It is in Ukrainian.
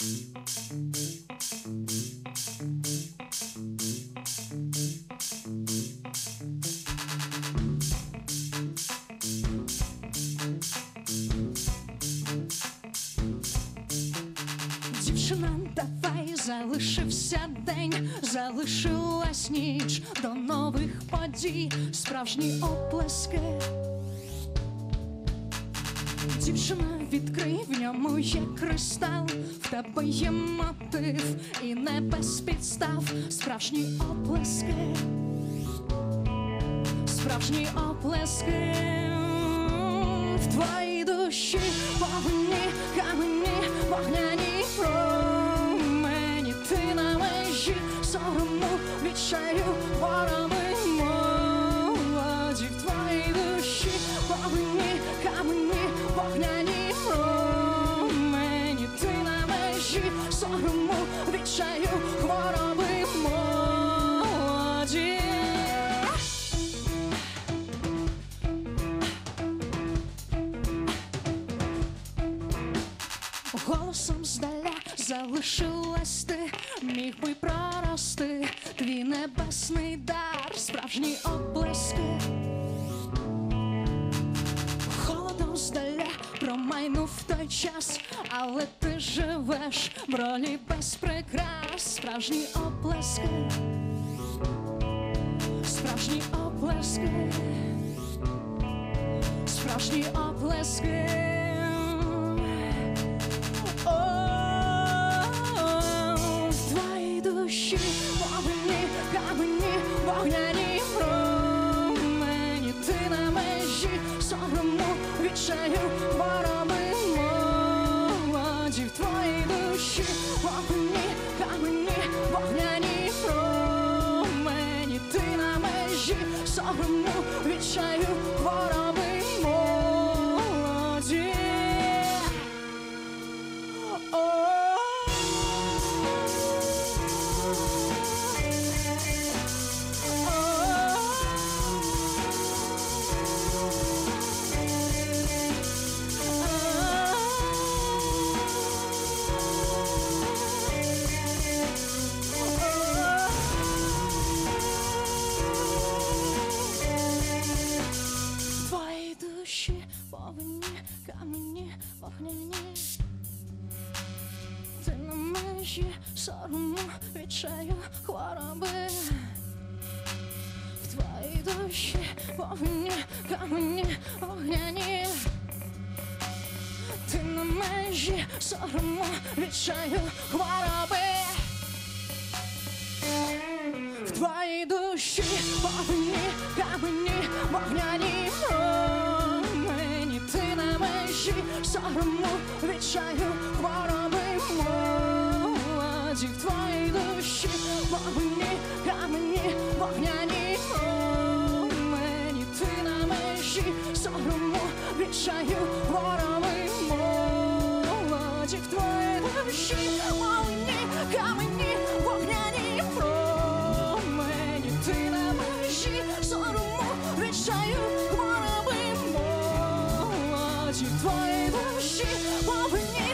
Дівчина, давай залишився день, залишилась ніч до нових подій, справжні оплески. Дівчина, відкрий в ньому є кристал, в тебе є мотив і не без підстав, справжні оплески, справжні оплески. В твоїй душі повинні камені вогняні промені відчаю хвороби молоді Голосом здаля залишилась ти, міг би прорости твій небесний дар, справжні облиски. Промайнув той час, але ти живеш в ролі без прикрас, справжні оплески, справжні оплески, справжні оплески. О, в твоїй душі повинні камені вогняні промені ти на межі сорому відчаю хвороби вогняні промені ти на межі сорому відчаю межі сорому відчаю хвороби. В твоїй душі повинні камені вогняні. Ти на межі сорому відчаю хвороби. В твоїй душі повинні камені вогняні. Промені ти на межі сорому відчаю хвороби вогняні промені ти на межі сорому відчаю хвороби молоді в твоїй душі повинні камені вогняні промені ти на межі сорому відчаю хвороби молоді в твоїй душі повинні